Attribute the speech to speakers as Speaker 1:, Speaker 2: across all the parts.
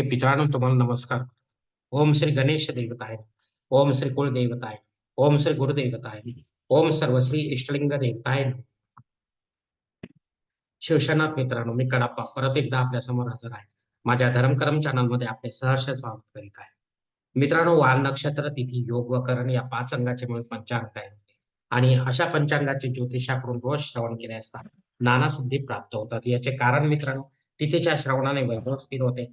Speaker 1: हे मित्रांनो तुम्हाला नमस्कार. ओम श्री गणेश देवत आहे ओम श्री कुलदेवताय. ओम श्री गुरुदेवताय. ओम सर्वश्री इष्टलिंग देवताय. शिवसेनाथ मित्रांनो मी कडाप्पा परत एकदा आपल्यासमोर हजर आहे. माझ्या धर्मकरम चॅनलमध्ये आपले सहर्ष स्वागत करीत आहे. मित्रांनो वाल नक्षत्र तिथी योग व करण या पाच अंगाचे मिळून पंचांग तयार आणि अशा पंचांगाचे ज्योतिषाकडून रोज श्रवण केले असता नाना सिद्धी प्राप्त होतात. याचे कारण मित्रांनो तिथेच्या श्रवणाने वैभव स्थिर होते.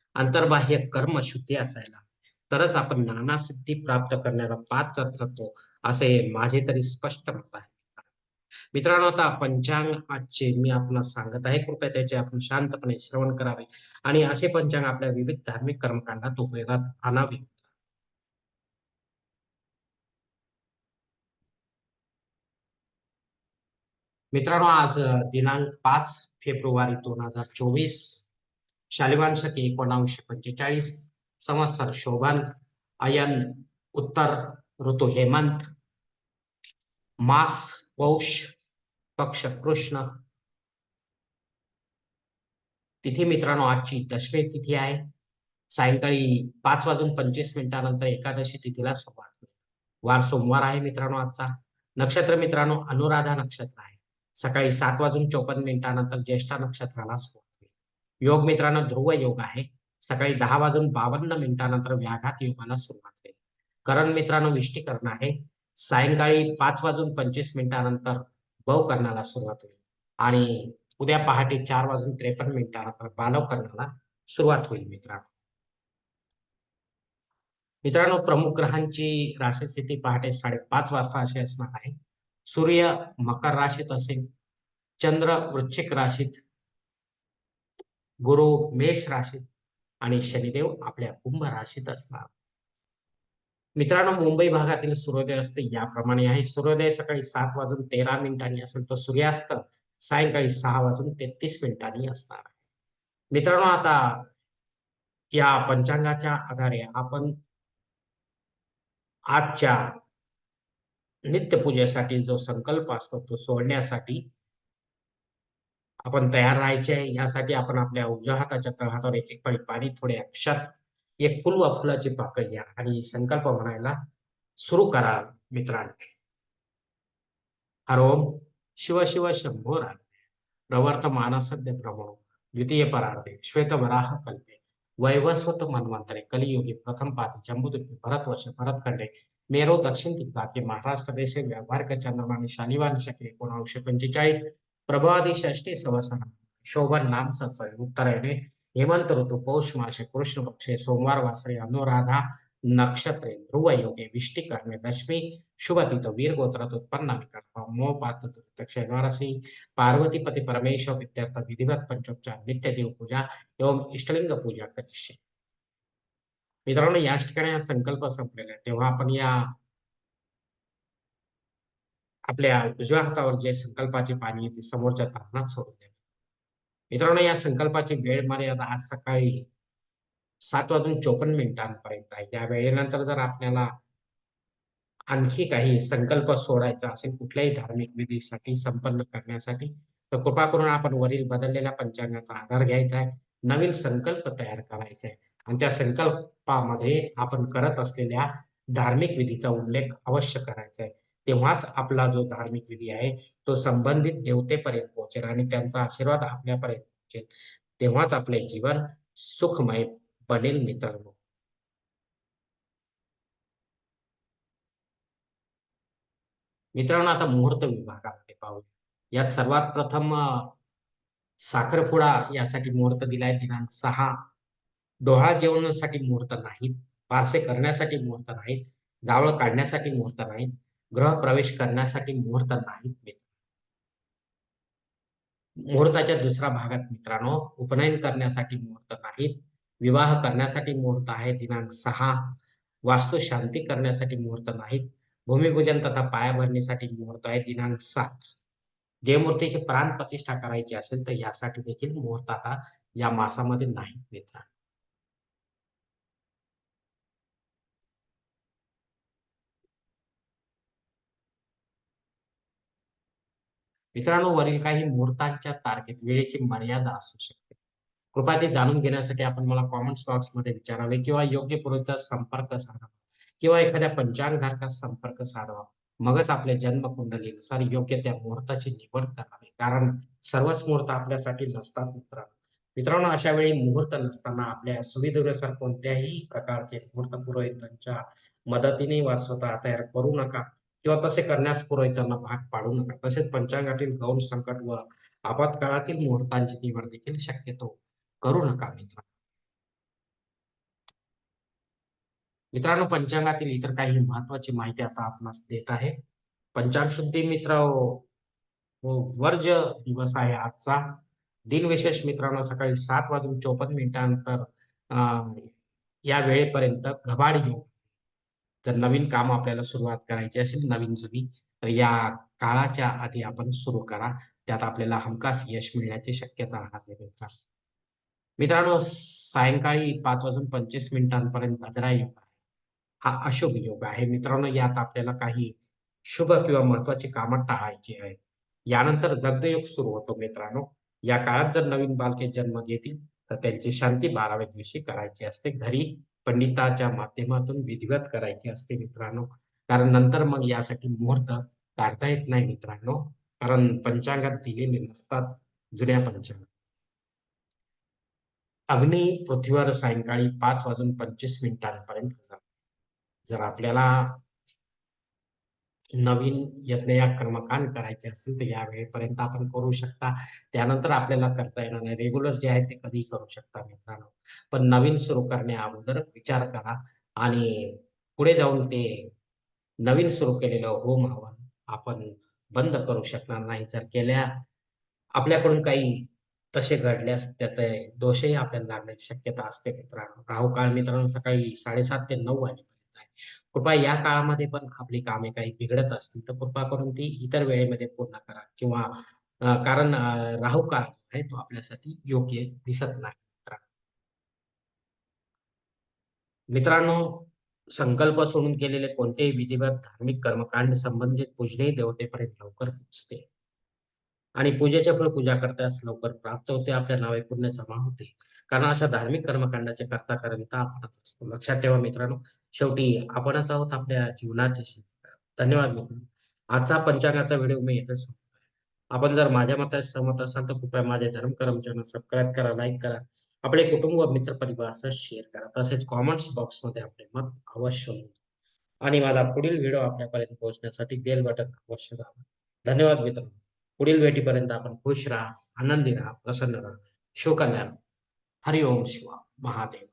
Speaker 1: अंतर्बाह्य कर्म शुद्धी असायला. तरच आपण नाना सिद्धी प्राप्त करण्याला पात्र ठरतो असे माझे तरी स्पष्ट मत आहे. मित्रांनो आता पंचांग आजचे मी आपणास सांगत आहे. कृपया त्याचे आपण शांतपणे श्रवण करावे आणि असे पंचांग आपल्या विविध धार्मिक कर्मकांडात उपयोगात आणावे. मित्रांनो आज दिनांक पाच फेब्रुवारी दोन हजार चोवीस शालिवान शके एकोणावीसशे पंचेचाळीस संवत्सर शोभन अयन उत्तर ऋतू हेमंत मास पौष पक्ष कृष्ण. तिथी मित्रांनो आजची दशमी तिथी आहे. सायंकाळी पाच वाजून पंचवीस मिनिटानंतर एकादशी तिथीला सुरुवात वार सोमवार आहे मित्रांनो आजचा. नक्षत्र मित्रांनो अनुराधा नक्षत्र आहे. सकाळी सात वाजून चोपन्न मिनिटानंतर ज्येष्ठा नक्षत्राला सुरुवात. योग मित्रांनो ध्रुव योग आहे. सकाळी दहा वाजून बावन्न मिनिटानंतर व्याघात योगाला सुरुवात होईल. करण मित्रांनो विष्टीकरण आहे. सायंकाळी पाच वाजून पंचवीस मिनिटानंतर बव करण्याला सुरुवात होईल. आणि उद्या पहाटे चार वाजून त्रेपन्न मिनिटानंतर बालव करण्याला सुरुवात होईल मित्रांनो. मित्रांनो प्रमुख ग्रहांची राशी स्थिती पहाटे साडेपाच वाजता अशी असणार आहे. सूर्य मकर राशीत असेल. चंद्र वृश्चिक राशीत गुरु मेष राशीत आणि शनिदेव आपल्या कुंभ राशीत असणार. मित्रांनो मुंबई भागातील सूर्योदय असते याप्रमाणे आहे. सूर्योदय सकाळी सात वाजून तेरा मिनिटांनी असेल तर सूर्यास्त सायंकाळी सहा वाजून तेहतीस मिनिटांनी असणार आहे. मित्रांनो आता या पंचांगाच्या आधारे आपण आजच्या नित्यपूजेसाठी जो संकल्प असतो तो सोडण्यासाठी आपण तयार राहायचे आहे यासाठी आपण आपल्या उजव्या हाताच्या तळहातावर एक पाणी पाणी थोडे अक्षात एक फुल व फुलाची पाकळी घ्या आणि संकल्प म्हणायला सुरू करा मित्रांनो. हरोम शिव शिव शंभो राम प्रवर्त मानसद्य प्रभो. द्वितीय परार्थे श्वेतवराह कल्पे. वैवस्वत मनवंतरे कलियुगी प्रथम पाती जम्बुद्वीप भरतवर्ष भरतखंडे मेरो दक्षिण दिग्भागे. महाराष्ट्र देशे. व्यावहारिक चंद्रमाने शालिवान शके एकोणावीसशे पंचेचाळीस. प्रभादी षष्टी सवसना शोभन नाम संवत्सर उत्तरेने हेमंत ऋतू पौष मासे कृष्ण पक्षे सोमवार वासरे अनुराधा नक्षत्रे ध्रुव योगे विष्टी कर्मे दशमी शुभतीत वीर गोत्रात उत्पन्न विकल्प मोपात शनिवारसी पार्वतीपती परमेश्वर विद्यार्थ विधिवत पंचोपचार नित्य देव पूजा एवं इष्टलिंग पूजा करिष्ये। मित्रांनो याच ठिकाणी संकल्प संपलेला आहे. तेव्हा आपण या आपल्या उजव्या हातावर जे संकल्पाचे पाणी ते समोरच्या तारणात सोडून द्यावे मित्रांनो या संकल्पाची वेळ मर्यादा आज सकाळी सात वाजून चोपन्न मिनिटांपर्यंत आहे. या वेळेनंतर जर आपल्याला आणखी काही संकल्प सोडायचा असेल कुठल्याही धार्मिक विधीसाठी संपन्न करण्यासाठी तर कृपा करून आपण वरील बदललेल्या पंचांगाचा आधार घ्यायचा आहे. नवीन संकल्प तयार करायचा आहे. आणि त्या संकल्पामध्ये आपण करत असलेल्या धार्मिक विधीचा उल्लेख अवश्य करायचा आहे. तेव्हाच आपला जो धार्मिक विधी आहे तो संबंधित देवतेपर्यंत पोहोचेल आणि त्यांचा आशीर्वाद आपल्यापर्यंत पोहोचेल. तेव्हाच आपले जीवन सुखमय बनेल मित्रांनो. मित्रांनो आता मुहूर्त विभागामध्ये पाहू यात सर्वात प्रथम साखरपुडा यासाठी मुहूर्त दिलाय. दिनांक सहा. डोहा जेवणासाठी मुहूर्त नाहीत. पारसे करण्यासाठी मुहूर्त नाहीत. जावळ काढण्यासाठी मुहूर्त नाहीत. ग्रह प्रवेश करण्यासाठी मुहूर्त नाहीत मित्र. मुहूर्ताच्या दुसऱ्या भागात मित्रांनो उपनयन करण्यासाठी मुहूर्त नाहीत. विवाह करण्यासाठी मुहूर्त आहे दिनांक सहा. वास्तू शांती करण्यासाठी मुहूर्त नाहीत. भूमिपूजन तथा पायाभरणीसाठी मुहूर्त आहे दिनांक सात. देवमूर्तीची प्राण प्रतिष्ठा करायची असेल तर यासाठी देखील मुहूर्त आता या मासामध्ये नाही मित्रांनो. मित्रांनो वरील काही मुहूर्तांच्या तारखेत वेळेची मर्यादा असू शकते. कृपया ते जाणून घेण्यासाठी आपण मला कॉमेंट बॉक्समध्ये विचारावे किंवा योग्य पुरोहिताचा संपर्क साधावा किंवा एखाद्या पंचांगधारकास संपर्क साधावा. मगच आपल्या जन्मकुंडलीनुसार योग्य त्या मुहूर्ताची निवड करावी. कारण सर्वच मुहूर्त आपल्यासाठी नसतात मित्रांनो. मित्रांनो अशा वेळी मुहूर्त नसताना आपल्या सुविधेनुसार कोणत्याही प्रकारचे मुहूर्त पुरोहितांच्या मदतीने वा स्वतः तयार करू नका. किंवा तसे करण्यास पुरोहितांना भाग पाडू नका. तसेच पंचांगातील गौण संकट व आपत्काळातील मुहूर्तांची निवड देखील शक्यतो करू नका मित्र मित्रांनो पंचांगातील इतर काही महत्वाची माहिती आता आपणास देत आहे. पंचांग शुद्धी मित्र हो, हो, वर्ज दिवस आहे आजचा. दिनविशेष मित्रांनो सकाळी सात वाजून चोपन्न मिनिटानंतर या वेळेपर्यंत घबाड योग जर नवीन काम आपल्याला सुरुवात करायची असेल नवीन जुनी तर या काळाच्या आधी आपण सुरू करा. त्यात आपल्याला हमखास यश मिळण्याची शक्यता राहते मित्रांनो मित्रांनो सायंकाळी पाच वाजून पंचवीस मिनिटांपर्यंत अजरा योग आहे. हा अशुभ योग आहे. मित्रांनो यात आपल्याला काही शुभ किंवा महत्वाची कामं टाळायची आहेत. यानंतर दग्धयोग सुरू होतो मित्रांनो. या काळात जर नवीन बालके जन्म घेतील तर त्यांची शांती बाराव्या दिवशी करायची असते. घरी पंडिताच्या माध्यमातून विधिवत करायची असते मित्रांनो. कारण नंतर मग यासाठी मुहूर्त काढता येत नाही मित्रांनो. कारण पंचांगात दिलेले नसतात जुन्या पंचांगात अग्नी पृथ्वीवर सायंकाळी पाच वाजून पंचवीस मिनिटांपर्यंत जर आपल्याला नवीन यज्ञ या कर्मकांड करायचे असतील तर या वेळेपर्यंत आपण करू शकता. त्यानंतर आपल्याला करता येणार नाही. रेग्युलर जे आहे ते कधीही करू शकता मित्रांनो. पण नवीन सुरू करण्या अगोदर विचार करा आणि पुढे जाऊन ते नवीन सुरू केलेलं होम हवन आपण बंद करू शकणार नाही. जर केल्या आपल्याकडून काही तसे घडल्यास त्याचे दोषही आपल्याला लागण्याची शक्यता असते मित्रांनो. राहू काळ मित्रांनो सकाळी साडेसात ते नऊ वाजेपर्यंत. कृपया या काळामध्ये पण आपली कामे काही बिघडत असतील तर कृपा करून ती इतर वेळेमध्ये पूर्ण करा. किंवा कारण राहू काळ आहे तो आपल्यासाठी योग्य दिसत नाही मित्रांनो. संकल्प सोडून केलेले कोणतेही विधिवत धार्मिक कर्मकांड संबंधित पूजनेही देवतेपर्यंत लवकर पोचते. आणि पूजेचे फळ पूजा करतास लवकर प्राप्त होते आपल्या नावे पुण्य जमा होते. कारण अशा धार्मिक कर्मकांडाचे करता करविता आपणच असतो. लक्षात ठेवा मित्रांनो शेवटी आपणच आहोत आपल्या जीवनाचे धन्यवाद मित्र आजचा पंचांगाचा व्हिडिओ मी येतच आपण जर माझ्या मताशी सहमत असाल तर कृपया माझे धर्म चॅनल सबस्क्राईब करा लाईक करा. आपले कुटुंब व मित्र परिवारासह शेअर करा. तसेच कॉमेंट्स बॉक्समध्ये आपले मत अवश्य आणि माझा पुढील व्हिडिओ आपल्यापर्यंत पोहोचण्यासाठी बेल बटन अवश्य दाबा. धन्यवाद मित्र पुढील भेटीपर्यंत आपण खुश राहा आनंदी राहा प्रसन्न राहा. शिवकल्याण हरिओम शिवा महादेव